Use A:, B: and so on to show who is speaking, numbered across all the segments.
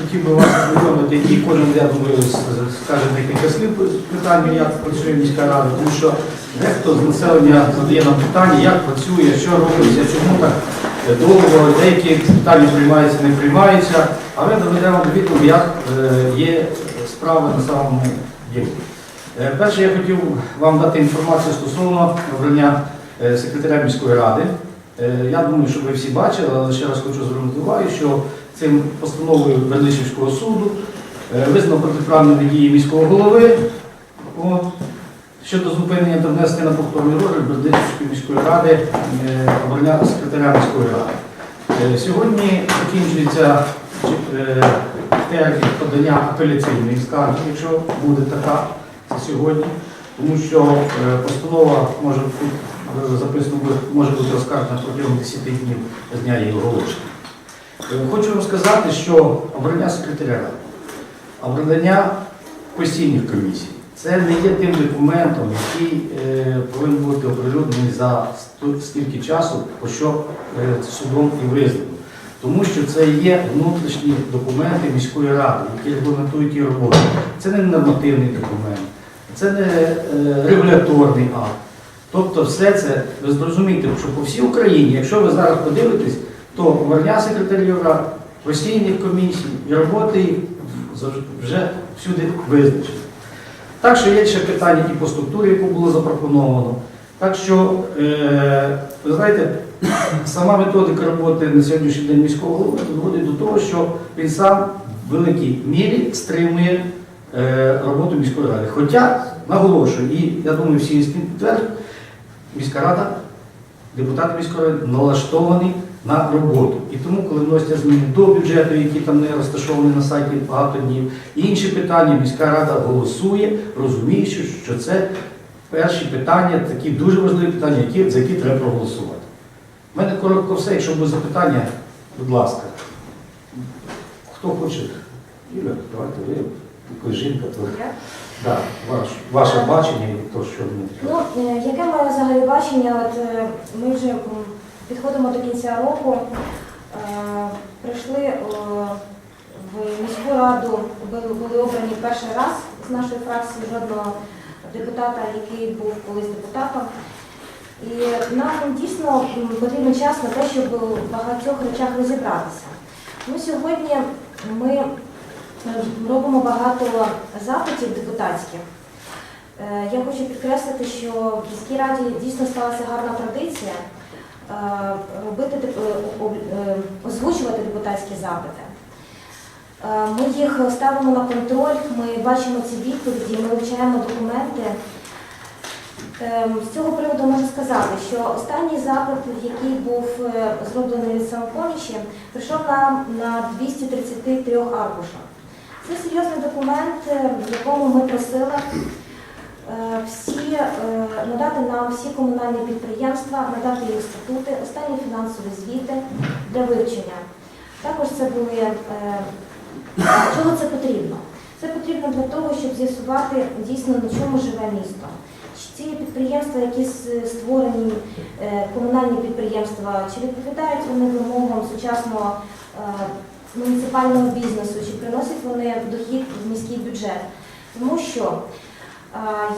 A: Хотів би вас ознайомити, і кожен, я думаю, скаже декілька слів по питанню, як працює міська рада, тому що дехто з населення задає нам питання, як працює, що робиться, чому так довго, деякі питання приймаються, не приймаються, а ми доведемо до відомо, як е, є справи на самому ділі. Е, Перше, я хотів вам дати інформацію стосовно обрання е, секретаря міської ради. Е, Я думаю, що ви всі бачили, але ще раз хочу звернути увагу, що цим постановою Бердичівського суду е, визнано протиправними дії міського голови щодо зупинення та внесення на повторний розгляд Бердичівської міської ради е, обрання секретаря міської ради. Сьогодні закінчується термін подання апеляційної скарги, якщо буде така, це сьогодні, тому що постанова може бути записано може бути оскаржена протягом 10 днів з дня її оголошення. Е, Хочу вам сказати, що обрання секретаря, обрання постійних комісій це не є тим документом, який е, повинен бути оприлюднений за стільки часу, про що е, судом і визнано. Тому що це є внутрішні документи міської ради, які регламентують її роботу. Це не нормативний документ, це не е, регуляторний акт. Тобто все це, ви зрозумієте, що по всій Україні, якщо ви зараз подивитесь, то обрання секретарів рад, постійних комісій і роботи вже всюди визначено. Так що є ще питання і по структурі, яку було запропоновано. Так що, е, ви знаєте, сама методика роботи на сьогоднішній день міського голови доводить до того, що він сам в великій мірі стримує е, роботу міської ради. Хоча, наголошую, і я думаю, всі підтвердять, міська рада, депутати міської ради налаштовані на роботу. І тому, коли вносяться зміни до бюджету, які там не розташовані на сайті багато днів, інші питання міська рада голосує, розуміючи, що це перші питання, такі дуже важливі питання, які, за які треба проголосувати. У мене коротко все, якщо буде запитання, будь ласка. Хто хоче? Юля, давайте ви, ви жінка, то да, ваш, ваше бачення і то, що ми.
B: Ну, е, яке моє взагалі бачення? От е, ми вже м, підходимо до кінця року. Е, Прийшли е, в міську раду, були, були обрані перший раз з нашої фракції жодного депутата, який був колись депутатом. І нам дійсно м, потрібен час на те, щоб в багатьох речах розібратися. Ну, сьогодні ми робимо багато запитів депутатських. Е, Я хочу підкреслити, що в міській раді дійсно сталася гарна традиція е, робити е, е, озвучувати депутатські запити. Е, Ми їх ставимо на контроль, ми бачимо ці відповіді, ми вивчаємо документи. Е, З цього приводу можу сказати, що останній запит, який був е, зроблений від самопомічі, прийшов нам на 233 аркушах. Це серйозний документ, е, в якому ми просили е, всі, е, надати нам всі комунальні підприємства, надати їх статути, останні фінансові звіти для вивчення. Також це були, чого це потрібно? Це потрібно для того, щоб з'ясувати дійсно на чому живе місто. Ці підприємства, які створені, комунальні підприємства, чи відповідають вони вимогам сучасного муніципального бізнесу, чи приносять вони дохід в міський бюджет? Тому що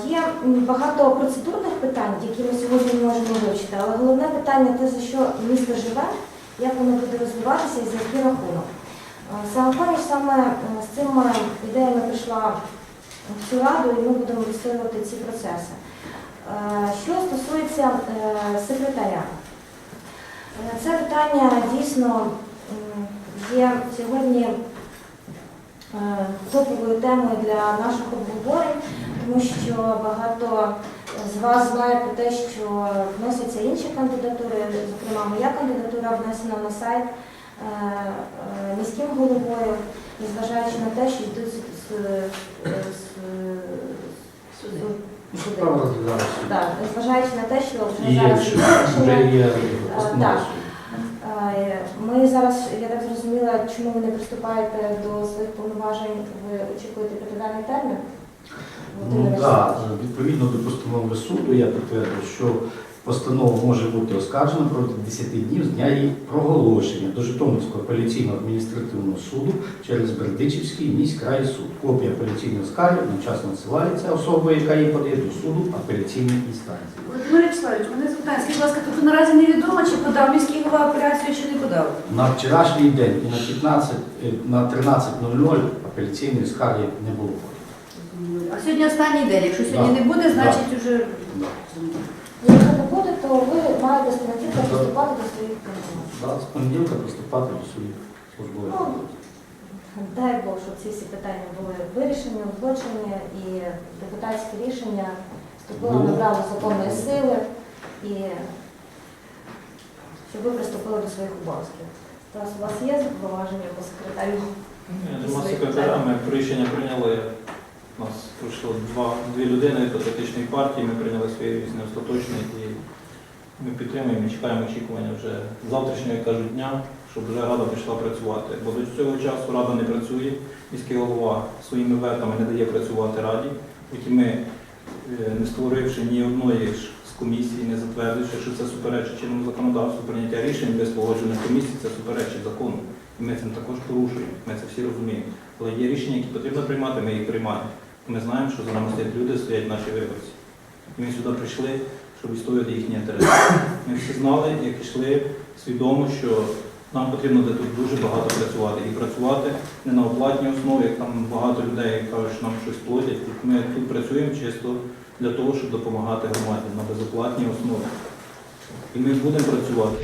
B: є багато процедурних питань, які ми сьогодні можемо вивчити, але головне питання те, за що місто живе, як воно буде розвиватися і за який рахунок. Саме е, з цими ідеями прийшла в цю раду, і ми будемо відстоювати ці процеси. Що стосується е, секретаря, Е, це питання дійсно є сьогодні топовою темою для наших обговорень, тому що багато з вас знає про те, що вносяться інші кандидатури, зокрема моя кандидатура внесена на сайт е, е, міським головою, незважаючи на те, що йдуть з, з, з, з,
A: Справа.
B: Так, незважаючи на те, що вже зараз
A: що
B: є
A: вже
B: рішення.
A: є
B: так.
A: постанова.
B: Е, Ми зараз, я так зрозуміла, чому ви не приступаєте до своїх повноважень, ви очікуєте капітальний термін?
A: Ну так, відповідно до постанови суду, я підтверджую, що Постанова може бути оскаржена протягом 10 днів з дня її проголошення до Житомирського апеляційного адміністративного суду через Бердичівський міськрай суд. Копія апеляційної скарги одночасно надсилається особою, яка її подає до суду апеляційної інстанції.
C: Володимир Вячеславович, мене звертає, скажіть, будь ласка, тобто наразі невідомо, чи подав міський голова апеляцію, чи не подав?
A: На вчорашній день і на 15, е, на 13.00 апеляційної скарги не було.
C: А сьогодні останній день. Якщо сьогодні
A: Да.
C: не буде, значить уже
A: Да.
B: То ви маєте з понеділка приступати до своїх.
A: Да, з понеділка приступати до своїх службових.
B: Ну, Дай Бог, щоб ці всі питання були вирішені, узгоджені і депутатське рішення вступило
A: Було.
B: набрало законної сили і щоб ви приступили до своїх обов'язків. Зараз у вас є зауваження по секретарю?
D: Ні, Нема секретаря, ми рішення прийняли. У нас пройшло два, дві людини від політичної партії, ми прийняли своє рішення остаточне і ми підтримуємо і чекаємо очікування вже завтрашнього, як кажуть, дня, щоб вже рада почала працювати. Бо до цього часу рада не працює, міський голова своїми ветами не дає працювати раді. Потім ми, е, не створивши ні одної ж з комісій, не затвердивши, що це суперечить чинному законодавству, прийняття рішень без погоджених комісій, це суперечить закону. І ми цим також порушуємо, ми це всі розуміємо. Але є рішення, які потрібно приймати, ми їх приймаємо. Ми знаємо, що за нами стоять люди, стоять наші виборці. І ми сюди прийшли, щоб відстоювати їхні інтереси. Ми всі знали, як йшли свідомо, що нам потрібно де тут дуже багато працювати. І працювати не на оплатній основі, як там багато людей кажуть, що нам щось платять. Ми тут працюємо чисто для того, щоб допомагати громаді на безоплатній основі. І ми будемо працювати.